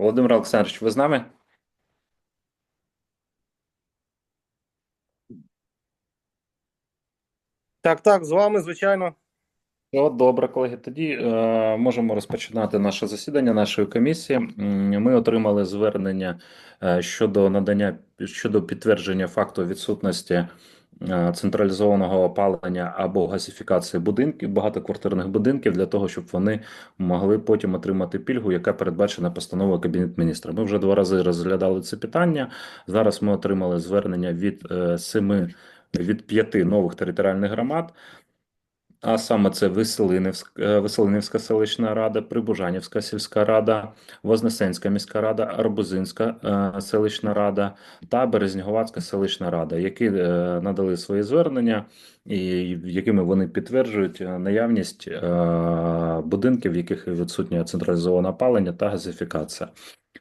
Володимир Олександрович, ви з нами? Так, так, з вами, звичайно. О, добре, колеги. Тоді е, можемо розпочинати наше засідання нашої комісії. Ми отримали звернення е, щодо надання щодо підтвердження факту відсутності централізованого опалення або газифікації будинків, багатоквартирних будинків для того, щоб вони могли потім отримати пільгу, яка передбачена постановою Кабінет міністра. Ми вже два рази розглядали це питання. Зараз ми отримали звернення від е, семи від п'яти нових територіальних громад. А саме це Веселинівська, е, Веселинівська селищна рада, Прибужанівська сільська рада, Вознесенська міська рада, Арбузинська е, селищна рада та Березнігуватська селищна рада, які е, надали свої звернення, і якими вони підтверджують е, наявність е, будинків, в яких відсутнє централізоване опалення та газифікація.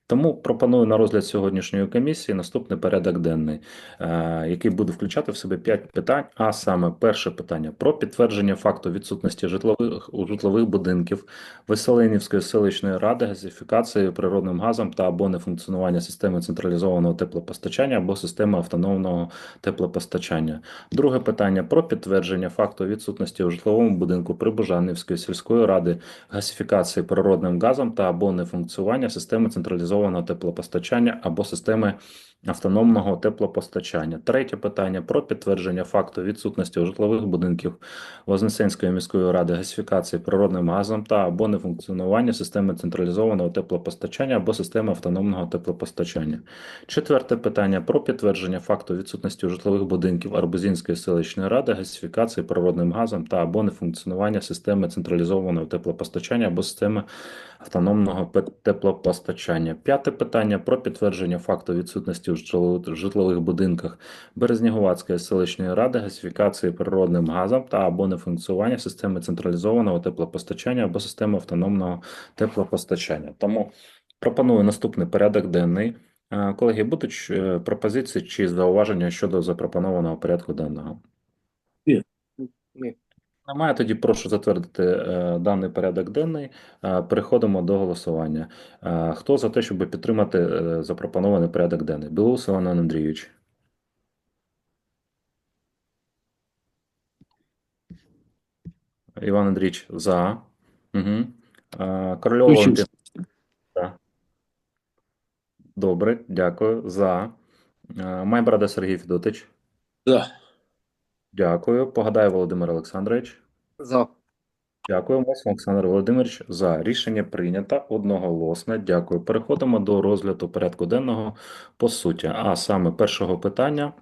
Тому пропоную на розгляд сьогоднішньої комісії наступний порядок денний, е, який буде включати в себе 5 питань. А саме перше питання про підтвердження факту відсутності житлових житлових будинків Веселинівської селищної ради газифікації природним газом та або нефункціонування системи централізованого теплопостачання або системи автономного теплопостачання. Друге питання про підтвердження факту відсутності у житловому будинку Прибужанівської сільської ради газифікації природним газом та або нефункціонування системи централізованого теплопостачання або системи автономного теплопостачання. Третє питання про підтвердження факту відсутності у житлових будинків Вознесенської міської ради газифікації природним газом та або нефункціонування системи централізованого теплопостачання або системи автономного теплопостачання. Четверте питання про підтвердження факту відсутності у житлових будинків Арбузинської селищної ради газифікації природним газом та або нефункціонування системи централізованого теплопостачання або системи автономного теплопостачання. П'яте питання про підтвердження факту відсутності у житлових- житлових будинках Березнігуватської селищної ради газифікації природним газом та або нефункціонування системи централізованого теплопостачання або системи автономного теплопостачання. Тому пропоную наступний порядок денний. Е, Колеги, будуть е, пропозиції чи зауваження щодо запропонованого порядку денного? Ні. Немає, тоді прошу затвердити е, даний порядок денний. Е, переходимо до голосування. Е, хто за те, щоб підтримати е, запропонований порядок денний? Білоус Іван Андрійович. Іван Андрійович за. Угу. Е, Корольова Включив. За. Добре, дякую. За. Е, Майбрада Сергій Федотич. За. Дякую. Погадаю, Володимир Олександрович. За. Дякую, вас, Олександр Володимирович, за рішення прийнято одноголосно. Дякую. Переходимо до розгляду порядку денного по суті. А саме першого питання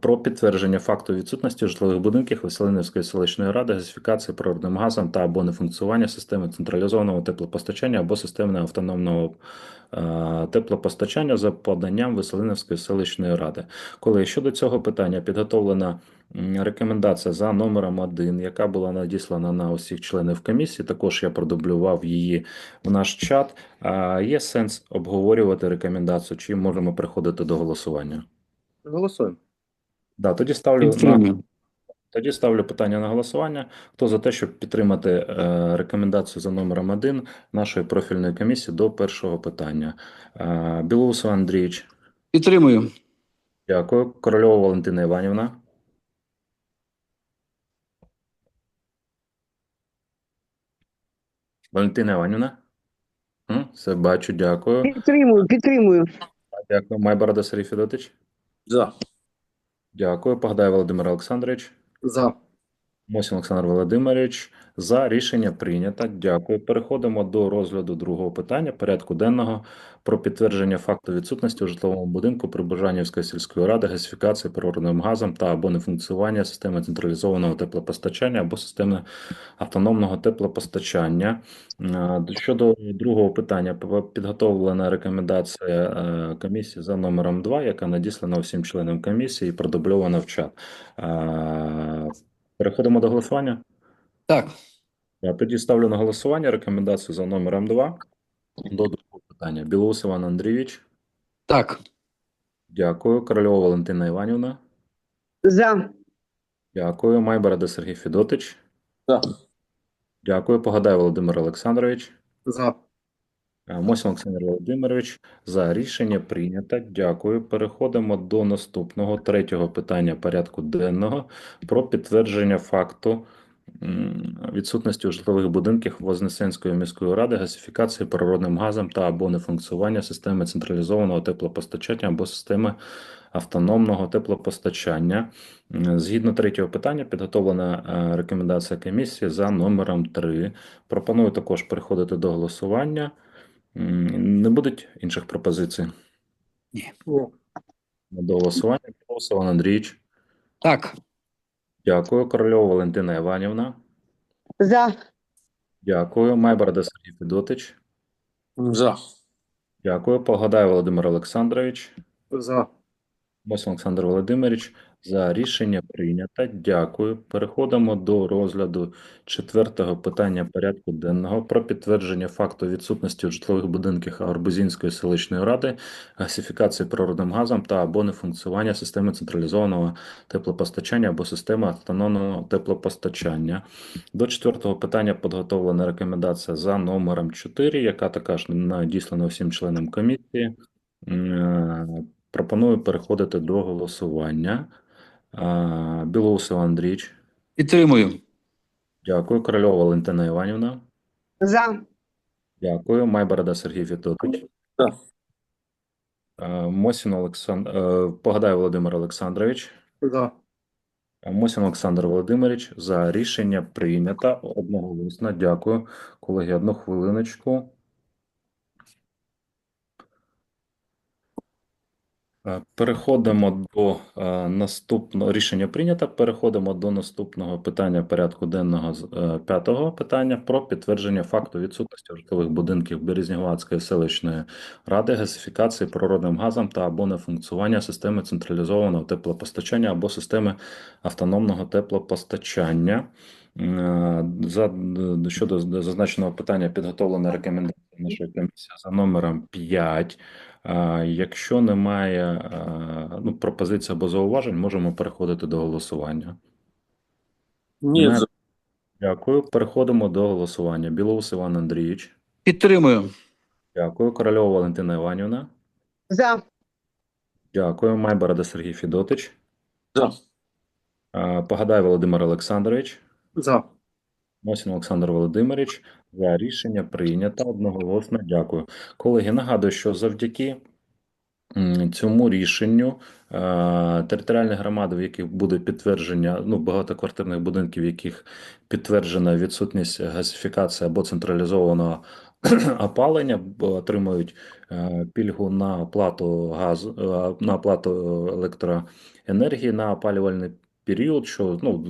про підтвердження факту відсутності житлових будинків Веселинівської селищної ради, газифікації природним газом та або нефункціонування системи централізованого теплопостачання або системи автономного е, теплопостачання за поданням Веселинівської селищної ради. Коли щодо цього питання підготовлена рекомендація за номером 1, яка була надіслана на усіх членів комісії, також я продублював її в наш чат. Є сенс обговорювати рекомендацію, чи можемо переходити до голосування? Голосуємо. Да, тоді ставлю на тоді ставлю питання на голосування. Хто за те, щоб підтримати е, рекомендацію за номером 1 нашої профільної комісії до першого питання? Е, Білоус Іван Андрійович, Підтримую. дякую. Корольова Валентина Іванівна. Валентина Іванівна. Все бачу, дякую. Підтримую, підтримую. Дякую. Майборода Сергій Федотович. За. Дякую. Погадай Володимир Олександрович. За. Мосін Олександр Володимирович. За рішення прийнято. Дякую. Переходимо до розгляду другого питання порядку денного про підтвердження факту відсутності у житловому будинку Прибужанівської сільської ради газифікації природним газом та або нефункціонування системи централізованого теплопостачання або системи автономного теплопостачання. Е, Щодо другого питання, підготовлена рекомендація е, комісії за номером 2, яка надіслана всім членам комісії і продубльована в чат. Переходимо до голосування. Так. Я тоді ставлю на голосування рекомендацію за номером 2 до другого питання. Білоус Іван Андрійович. Так. Дякую. Корольова Валентина Іванівна. За. Дякую. Майборода Сергій Федотич. За. Дякую. Погадай Володимир Олександрович. За. Е, Мосін Олександр Володимирович за рішення прийнято. Дякую. Переходимо до наступного третього питання порядку денного про підтвердження факту відсутності у житлових будинках Вознесенської міської ради газифікації природним газом та або нефункціонування системи централізованого теплопостачання або системи автономного теплопостачання. Згідно третього питання, підготовлена е, рекомендація комісії за номером 3. Пропоную також переходити до голосування. Не будуть інших пропозицій Ні. до голосування. Білоус Іван Андрійович. Так. Дякую. Корольова Валентина Іванівна. За. Дякую. Майбарда Сергій Федотич. За. Дякую. Погадай Володимир Олександрович. За. Мось Олександр Володимирович. За рішення прийнято. Дякую. Переходимо до розгляду четвертого питання порядку денного про підтвердження факту відсутності у житлових будинках Арбузінської селищної ради газифікації природним газом та або нефункціонування системи централізованого теплопостачання або системи автономного теплопостачання. До четвертого питання підготовлена рекомендація за номером 4, яка також надіслана всім членам комісії. Пропоную переходити до голосування. Білоус Іван Андрійович. Підтримую. Дякую. Корольова Валентина Іванівна. За. Дякую. Майборода Сергій Федотович. Е, Мосін Олександр, е, Погадай Володимир Олександрович. За. Мосін Олександр Володимирович. За рішення прийнято одноголосно. Дякую. Колеги, одну хвилиночку. Переходимо до е, наступного рішення прийнято. Переходимо до наступного питання порядку денного з е, п'ятого питання про підтвердження факту відсутності житлових будинків Березнігвадської селищної ради газифікації природним газом та або нефункціонування системи централізованого теплопостачання або системи автономного теплопостачання. Е, За щодо зазначеного питання підготовлена рекомендація нашої комісії за номером 5. Якщо немає ну, пропозицій або зауважень, можемо переходити до голосування. Ні. Не- Дякую. Переходимо до голосування. Білоус Іван Андрійович. Підтримую. Дякую. Корольова Валентина Іванівна. За. Дякую. Майборода Сергій Федотич. За. Погадай Володимир Олександрович. За. Мосін Олександр Володимирович. За рішення прийнято одноголосно. Дякую. Колеги, нагадую, що завдяки цьому рішенню е, територіальні громади, в яких буде підтвердження ну, багатоквартирних будинків, в яких підтверджена відсутність газифікації або централізованого опалення, отримують е, пільгу на оплату газу, е, на оплату електроенергії на опалювальний період, що ну,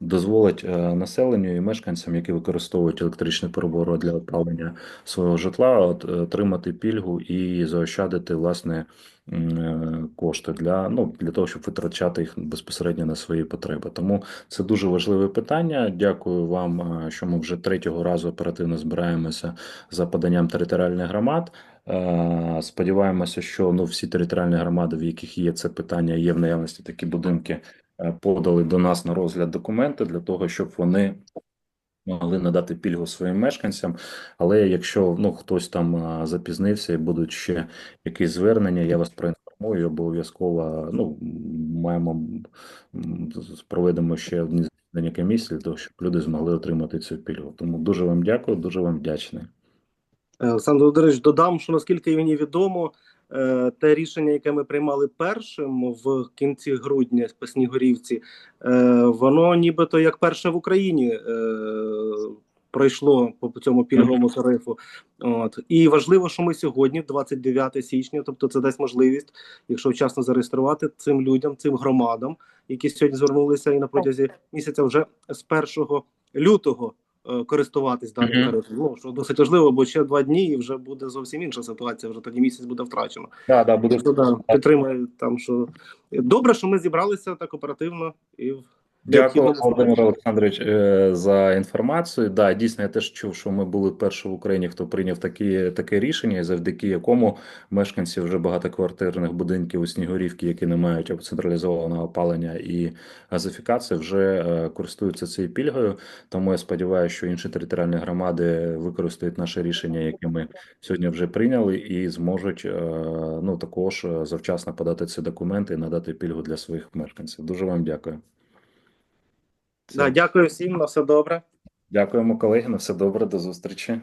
дозволить е, населенню і мешканцям, які використовують електричні прибори для опалення свого житла, от, е, отримати пільгу і заощадити власне е, кошти для, ну, для того, щоб витрачати їх безпосередньо на свої потреби. Тому це дуже важливе питання. Дякую вам, що ми вже третього разу оперативно збираємося за поданням територіальних громад. Е, Сподіваємося, що ну всі територіальні громади, в яких є це питання, є в наявності такі будинки, е, подали до нас на розгляд документи для того, щоб вони могли надати пільгу своїм мешканцям. Але якщо ну хтось там запізнився і будуть ще якісь звернення, я вас проінформую. Обов'язково ну маємо проведемо ще одні засідання комісії, для того, щоб люди змогли отримати цю пільгу. Тому дуже вам дякую, дуже вам вдячний. Е, Олександр Володимирович, додам, що наскільки мені відомо, е, те рішення, яке ми приймали першим в кінці грудня по Снігурівці, е, воно нібито як перше в Україні пройшло по цьому пільговому тарифу. От. І важливо, що ми сьогодні, 29 січня, тобто це дасть можливість, якщо вчасно зареєструвати цим людям, цим громадам, які сьогодні звернулися і на протязі місяця, вже з 1 лютого користуватись даним Мгм. тарифом. Ну що досить важливо, бо ще два дні і вже буде зовсім інша ситуація. Вже тоді місяць буде втрачено. Да, да, буде Тобто, да, підтримую там, що добре, що ми зібралися так оперативно і Дякую, Володимир Олександрович, е, за інформацію. Да, дійсно, я теж чув, що ми були перші в Україні, хто прийняв такі, таке рішення, завдяки якому мешканці вже багатоквартирних будинків у Снігурівці, які не мають централізованого опалення і газифікації, вже е, користуються цією пільгою. Тому я сподіваюся, що інші територіальні громади використають наше рішення, яке ми сьогодні вже прийняли, і зможуть е, ну також завчасно подати ці документи і надати пільгу для своїх мешканців. Дуже вам дякую. Да, дякую всім, на все добре. Дякуємо, колеги. На все добре. До зустрічі.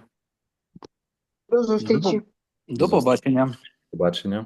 До зустрічі. До побачення. Побачення.